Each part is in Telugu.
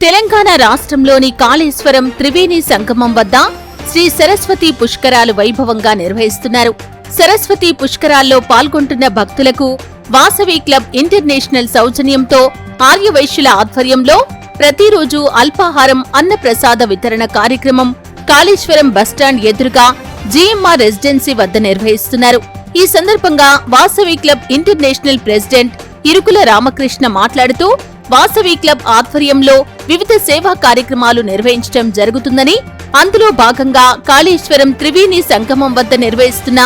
తెలంగాణ రాష్ట్రంలోని కాళేశ్వరం త్రివేణి సంగమం వద్ద శ్రీ సరస్వతి పుష్కరాలు వైభవంగా నిర్వహిస్తున్నారు. సరస్వతి పుష్కరాల్లో పాల్గొంటున్న భక్తులకు వాసవి క్లబ్ ఇంటర్నేషనల్ సౌజన్యంతో ఆర్యవైశ్యుల ఆధ్వర్యంలో ప్రతిరోజు అల్పాహారం అన్నప్రసాద వితరణ కార్యక్రమం కాళేశ్వరం బస్టాండ్ ఎదురుగా జీఎంఆర్ రెసిడెన్సీ వద్ద నిర్వహిస్తున్నారు. ఈ సందర్భంగా Vasavi club international president Irukula Ramakrishna మాట్లాడుతూ వాసవి క్లబ్ ఆధ్వర్యంలో వివిధ సేవా కార్యక్రమాలు నిర్వహించడం జరుగుతుందని అందులో భాగంగా కాళేశ్వరం త్రివేణి సంగమం వద్ద నిర్వహిస్తున్న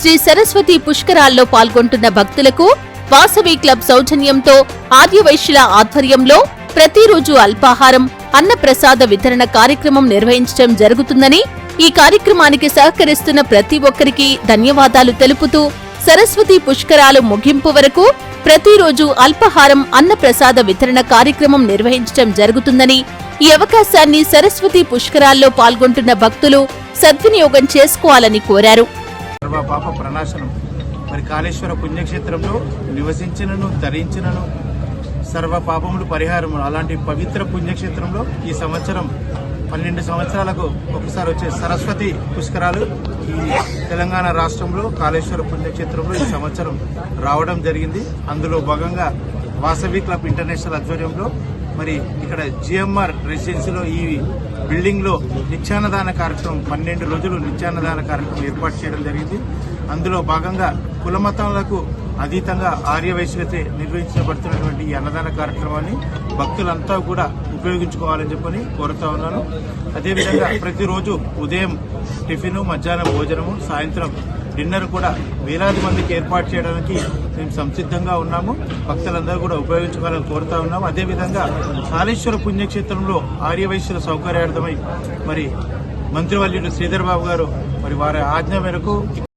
శ్రీ సరస్వతి పుష్కరాల్లో పాల్గొంటున్న భక్తులకు వాసవి క్లబ్ సౌజన్యంతో ఆర్యవైశ్యుల ఆధ్వర్యంలో ప్రతిరోజు అల్పాహారం అన్నప్రసాద వితరణ కార్యక్రమం నిర్వహించడం జరుగుతుందని ఈ కార్యక్రమానికి సహకరిస్తున్న ప్రతి ఒక్కరికి ధన్యవాదాలు తెలుపుతూ సరస్వతి పుష్కరాలు ముగింపు వరకు ప్రతిరోజు అల్పాహారం అన్నప్రసాద వితరణ కార్యక్రమం నిర్వహించడం జరుగుతుందని ఈ అవకాశాన్ని సరస్వతి పుష్కరాల్లో పాల్గొంటున్న భక్తులు సద్వినియోగం చేసుకోవాలని కోరారు. ప్రణాశనం. మరి కాళేశ్వర పుణ్యక్షేత్రంలో నివసించినను ధరించినను సర్వ పాపములు పరిహారము అలాంటి పవిత్ర పుణ్యక్షేత్రంలో ఈ సంవత్సరం పన్నెండు సంవత్సరాలకు ఒకసారి వచ్చే సరస్వతి పుష్కరాలు ఈ తెలంగాణ రాష్ట్రంలో కాళేశ్వర పుణ్యక్షేత్రంలో ఈ సంవత్సరం రావడం జరిగింది. అందులో భాగంగా వాసవి క్లబ్ ఇంటర్నేషనల్ ఆధ్వర్యంలో మరి ఇక్కడ జిఎంఆర్ రెసిడెన్సీలో ఈ బిల్డింగ్లో నిత్యాన్నదాన కార్యక్రమం పన్నెండు రోజులు నిత్యాన్నదాన కార్యక్రమం ఏర్పాటు చేయడం జరిగింది. అందులో భాగంగా కులమతాలకు అతీతంగా ఆర్యవైశ్యులతే నిర్వహించబడుతున్నటువంటి ఈ అన్నదాన కార్యక్రమాన్ని భక్తులంతా కూడా ఉపయోగించుకోవాలని చెప్పని కోరుతా ఉన్నాను. అదేవిధంగా ప్రతిరోజు ఉదయం టిఫిను మధ్యాహ్నం భోజనము సాయంత్రం డిన్నర్ కూడా వేలాది మందికి ఏర్పాటు చేయడానికి మేము సంసిద్ధంగా ఉన్నాము. భక్తులందరూ కూడా ఉపయోగించుకోవాలని కోరుతా ఉన్నాము. అదేవిధంగా కాళేశ్వర పుణ్యక్షేత్రంలో ఆర్యవైశ్యుల సౌకర్యార్థమై మరి మంత్రివర్యుడు శ్రీధర్ బాబు గారు మరి వారి ఆజ్ఞ మేరకు